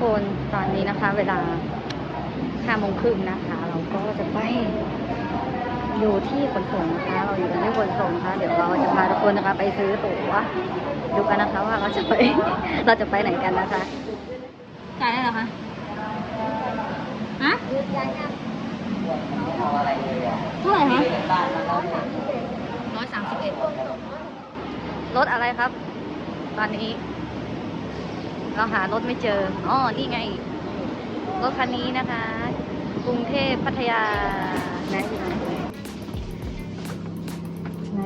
คนตอนนี้นะคะ เวลาห้าโมงครึ่งนะคะ เราก็จะไปอยู่ที่ขนส่งนะคะ เราอยู่กันที่ขนส่งนะคะเดี๋ยวเราจะพาทุกคนนะคะ ไปซื้อตั๋วดูกันนะคะว่าเราจะไป เราจะไปไหนกันนะคะจ่ายได้หรอคะฮะเท่าไหร่คะร้อยสามสิบเอ็ดรถอะไรครับ ตอนนี้ เราหารถไม่เจอ อ๋อ นี่ไง รถคันนี้นะคะ กรุงเทพพัทยาไหนอยู่ไหนไหน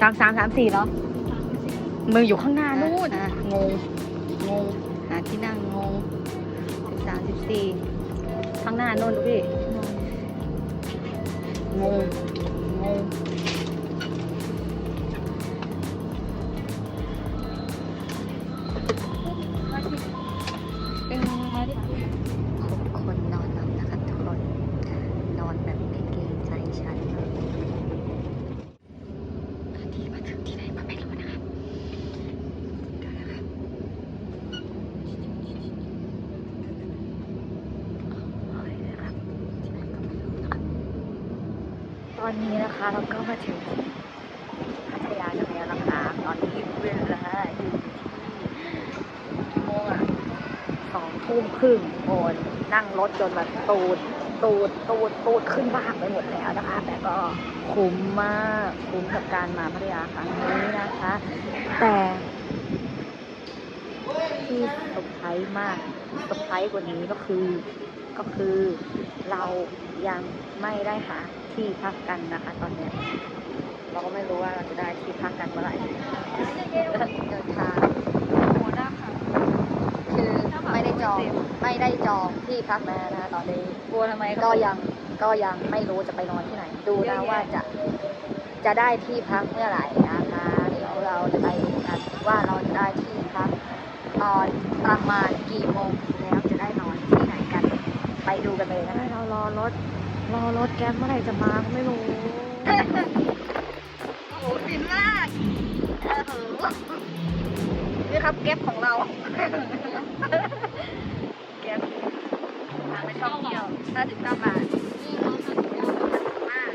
สามสามสามสี่เหรอมืออยู่ข้างหน้านู่นอะงง งง หาที่นั่งงงสิบสามสิบสี่ข้างหน้านู่นดูพี่ งง งง ตอนนี้นะคะเราก็มาถึงพัทยาแล้วนะคะตอนนี้เวลาอยู่ที่โมงอะสองทุ่มครึ่งโอนนั่งรถจนแบบตูดตูดตูดตูดขึ้นบ้างไปหมดแล้วนะคะ แต่ก็คุ้มมากคุ้มกับการมาพัทยาครั้งนี้นะคะ แต่ที่เซอร์ไพรส์มากเซอร์ไพรส์กว่านี้ก็คือ ก็คือ เรายังไม่ได้หาที่พักกันนะคะ ตอนเนี้ยเราก็ไม่รู้ว่าเราจะได้ที่พักกันเมื่อไหร่เดินทางคือไม่ได้จองไม่ได้จองที่พักมานะตอนนี้กลัวทำไมก็ยังก็ยังไม่รู้จะไปนอนที่ไหน ดูนะว่าจะจะได้ที่พักเมื่อไหร่นะคะเดี๋ยวเราจะไปดูกันว่าเราจะได้ที่พักตอนประมาณกี่โมงแล้วจะได้นอนที่ไหนกัน ไปดูกันเลยนะคะเรารอรถ รอรถแก๊ปเมื่อไหร่จะมาก็ไม่รู้โอ้โหฟินมากเออโหนี่ครับแก๊ปของเรา แก๊ปทางไปท่องเที่ยว59บาทมาก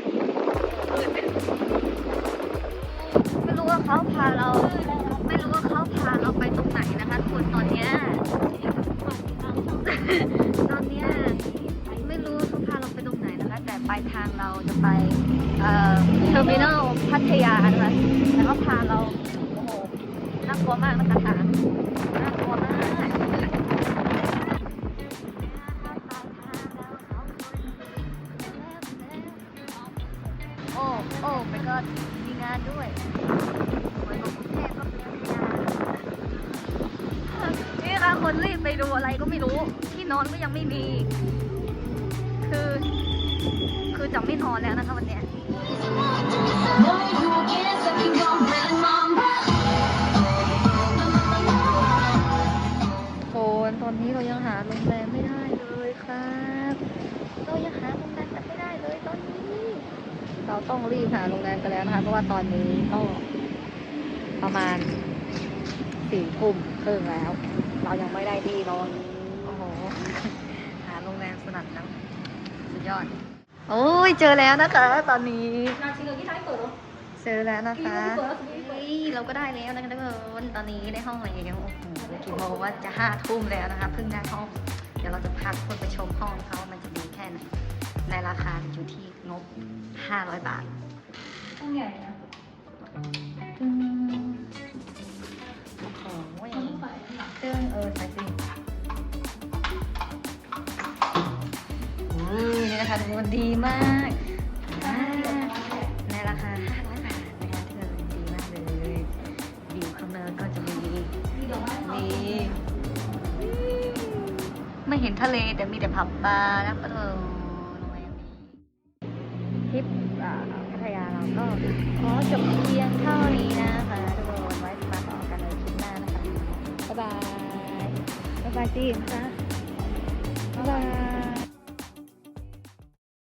ไม่รู้ว่าเขาพาเรา ไม่รู้ว่า ไปเทอร์มินอลพัทยานะคะแล้วก็พาเราโอ้โหน่ากลัวมากนะคะทาน่ากลัวมากโอ้โอ้ไปก็มีงานด้วยนี่ค่ะคนรีบไปดูอะไรก็ไม่รู้ ที่นอนก็ยังไม่มี จะไม่นอนแล้วนะคะวันเนี้ยโอนตอนนี้เรายังหาโรงแรมไม่ได้เลยครับ เรายังหาโรงแรมกันไม่ได้เลยตอนนี้ เราต้องรีบหาโรงแรมกันแล้วนะคะ เพราะว่าตอนนี้ก็ประมาณสี่ทุ่มครึ่งแล้ว เรายังไม่ได้ที่นอนโอ้โห หาโรงแรมสนัดแล้ว สุดยอด โอ้ยเจอแล้วนะคะ ตอนนี้ นาทีเดียวที่ท้ายเปิดเหรอเจอแล้วนะคะที่เปิดแล้วสิเฮ้ยเราก็ได้แล้วนะคะทุกคนตอนนี้ได้ห้องแล้วโอ้โหกี่โมงว่าจะห้าทุ่มแล้วนะคะเพิ่งได้ห้อง เดี๋ยวเราจะพาทุกคนไปชมห้องเขาว่ามันจะดีแค่ไหนในราคาอยู่ที่งบ 500 บาท ห้องใหญ่นะอืม คะทุกคนดีมากอ่าในราคา500บาทนะคะเธอดีมากเลยวิวข้างเนินก็จะมีมีดอกไม้มีไม่เห็นทะเลแต่มีแต่ผับบาร์นะก็เธอรงแรมนี้ทริปอ่าพัทยาเราก็ขอจบเพียงเท่านี้นะคะทุกคนไว้มาต่อกันในคลิปหน้านะคะ บ๊ายบาย บ๊ายบายจีนคะบ๊ายบาย